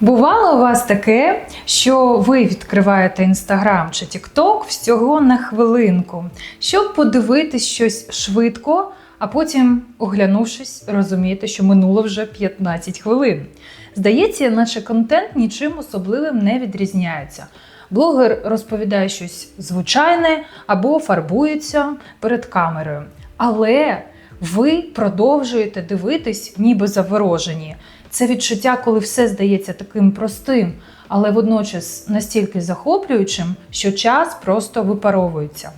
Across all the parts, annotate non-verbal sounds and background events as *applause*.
Бувало у вас таке, що ви відкриваєте інстаграм чи Тікток всього на хвилинку, щоб подивитись щось швидко, а потім, оглянувшись, розумієте, що минуло вже 15 хвилин. Здається, наче контент нічим особливим не відрізняється. Блогер розповідає щось звичайне або фарбується перед камерою. Але ви продовжуєте дивитись, ніби заворожені. Це відчуття, коли все здається таким простим, але водночас настільки захоплюючим, що час просто випаровується.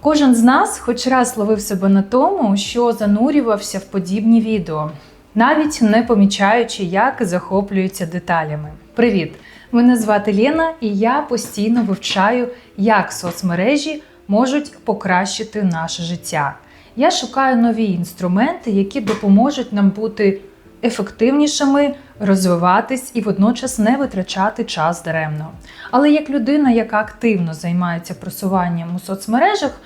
Кожен з нас хоч раз ловив себе на тому, що занурювався в подібні відео, навіть не помічаючи, як захоплюються деталями. Привіт! Мене звати Лена, і я постійно вивчаю, як соцмережі можуть покращити наше життя. Я шукаю нові інструменти, які допоможуть нам бути ефективнішими, розвиватись і водночас не витрачати час даремно. Але як людина, яка активно займається просуванням у соцмережах,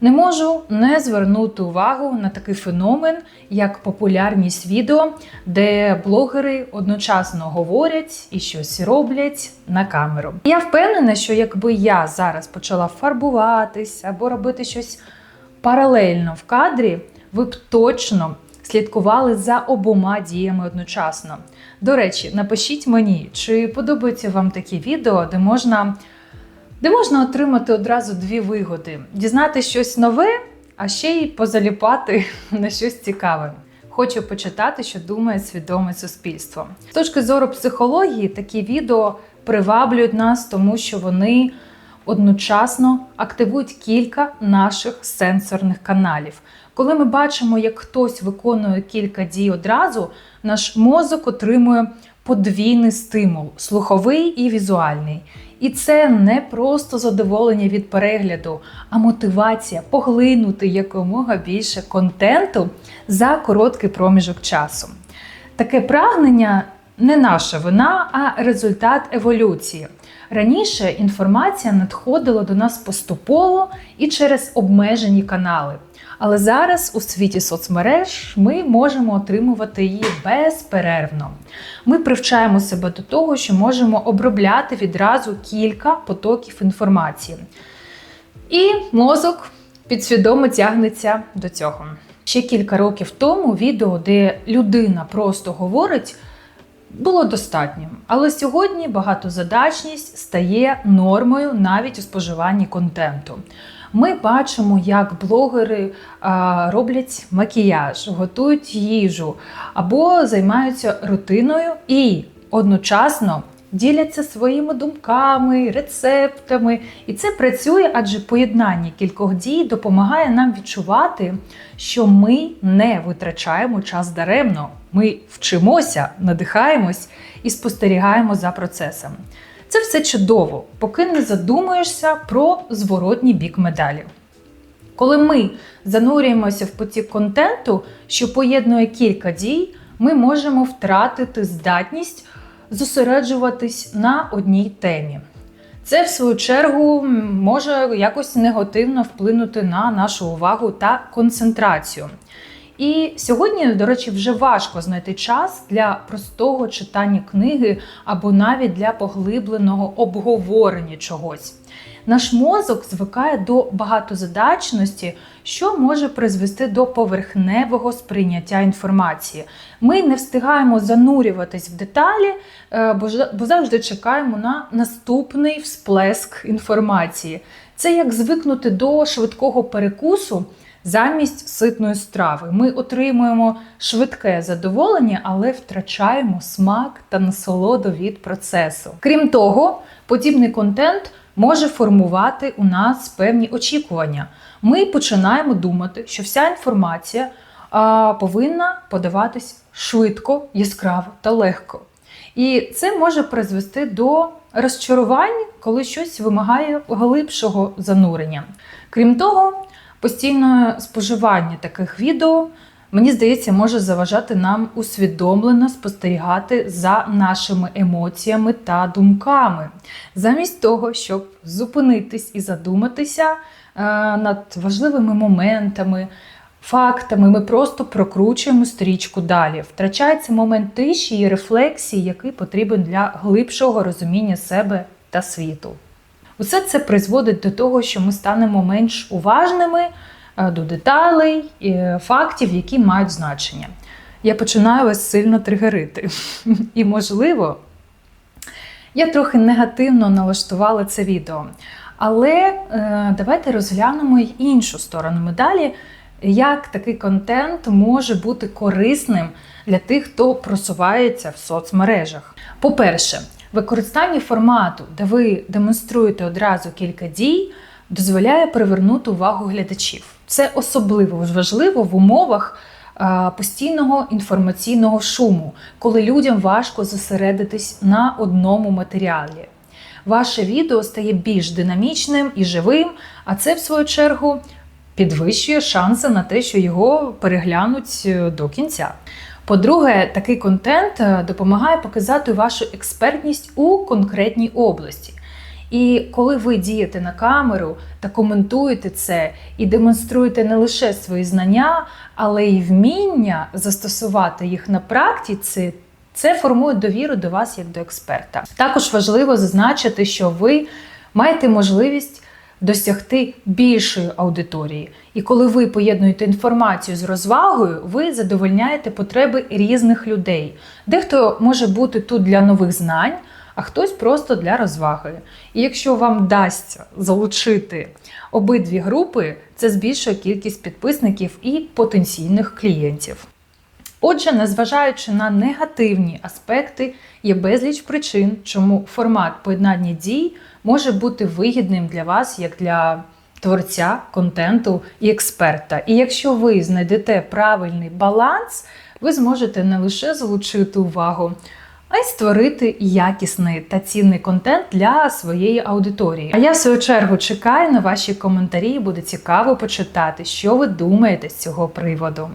не можу не звернути увагу на такий феномен, як популярність відео, де блогери одночасно говорять і щось роблять на камеру. Я впевнена, що якби я зараз почала фарбуватись або робити щось паралельно в кадрі, ви б точно слідкували за обома діями одночасно. До речі, напишіть мені, чи подобаються вам такі відео, де можна, де можна отримати одразу дві вигоди: дізнати щось нове, а ще й позаліпати *laughs* на щось цікаве. Хочу почитати, що думає свідоме суспільство. З точки зору психології, такі відео приваблюють нас, тому що вони одночасно активують кілька наших сенсорних каналів. Коли ми бачимо, як хтось виконує кілька дій одразу, наш мозок отримує подвійний стимул слуховий і візуальний. І це не просто задоволення від перегляду, а мотивація поглинути якомога більше контенту за короткий проміжок часу. Таке прагнення не наша вина, а результат еволюції. Раніше інформація надходила до нас поступово і через обмежені канали. Але зараз у світі соцмереж ми можемо отримувати її безперервно. Ми привчаємо себе до того, що можемо обробляти відразу кілька потоків інформації. І мозок підсвідомо тягнеться до цього. Ще кілька років тому відео, де людина просто говорить, було достатнім. Але сьогодні багатозадачність стає нормою навіть у споживанні контенту. Ми бачимо, як блогери а, роблять макіяж, готують їжу або займаються рутиною і одночасно діляться своїми думками, рецептами. І це працює, адже поєднання кількох дій допомагає нам відчувати, що ми не витрачаємо час даремно. Ми вчимося, надихаємось і спостерігаємо за процесом. Це все чудово, поки не задумуєшся про зворотній бік медалі. Коли ми занурюємося в потік контенту, що поєднує кілька дій, ми можемо втратити здатність зосереджуватись на одній темі. Це, в свою чергу, може якось негативно вплинути на нашу увагу та концентрацію. І сьогодні, до речі, вже важко знайти час для простого читання книги або навіть для поглибленого обговорення чогось. Наш мозок звикає до багатозадачності, що може призвести до поверхневого сприйняття інформації. Ми не встигаємо занурюватись в деталі, е, бо завжди чекаємо на наступний всплеск інформації. Це як звикнути до швидкого перекусу. Замість ситної страви ми отримуємо швидке задоволення, але втрачаємо смак та насолоду від процесу. Крім того, подібний контент може формувати у нас певні очікування. Ми починаємо думати, що вся інформація а, повинна подаватись швидко, яскраво та легко. І це може призвести до розчарувань, коли щось вимагає глибшого занурення. Крім того, Постійне споживання таких відео, мені здається, може заважати нам усвідомлено спостерігати за нашими емоціями та думками, замість того, щоб зупинитись і задуматися е, над важливими моментами, фактами, ми просто прокручуємо стрічку далі. Втрачається момент тиші і рефлексії, який потрібен для глибшого розуміння себе та світу. Усе це призводить до того, що ми станемо менш уважними е, до деталей, е, фактів, які мають значення. Я починаю вас сильно тригерити. *laughs* І, можливо, я трохи негативно налаштувала це відео. Але е, давайте розглянемо й іншу сторону медалі, як такий контент може бути корисним для тих, хто просувається в соцмережах. По-перше, використання формату, де ви демонструєте одразу кілька дій, дозволяє привернути увагу глядачів. Це особливо важливо в умовах е, постійного інформаційного шуму, коли людям важко зосередитись на одному матеріалі. Ваше відео стає більш динамічним і живим, а це, в свою чергу, підвищує шанси на те, що його переглянуть е, до кінця. По-друге, такий контент е, допомагає показати вашу експертність у конкретній області. І коли ви дієте на камеру та коментуєте це і демонструєте не лише свої знання, але й вміння застосувати їх на практиці, це формує довіру до вас як до експерта. Також важливо зазначити, що ви маєте можливість досягти більшої аудиторії. І коли ви поєднуєте інформацію з розвагою, ви задовольняєте потреби різних людей. Дехто може бути тут для нових знань, а хтось просто для розваги. І якщо вам вдасться залучити обидві групи, це збільшує кількість підписників і потенційних клієнтів. Отже, незважаючи на негативні аспекти, є безліч причин, чому формат поєднання дій може бути вигідним для вас як для творця контенту і експерта. І якщо ви знайдете правильний баланс, ви зможете не лише залучити увагу, а й створити якісний та цінний контент для своєї аудиторії. А я в свою чергу чекаю на ваші коментарі. Буде цікаво почитати, що ви думаєте з цього приводу.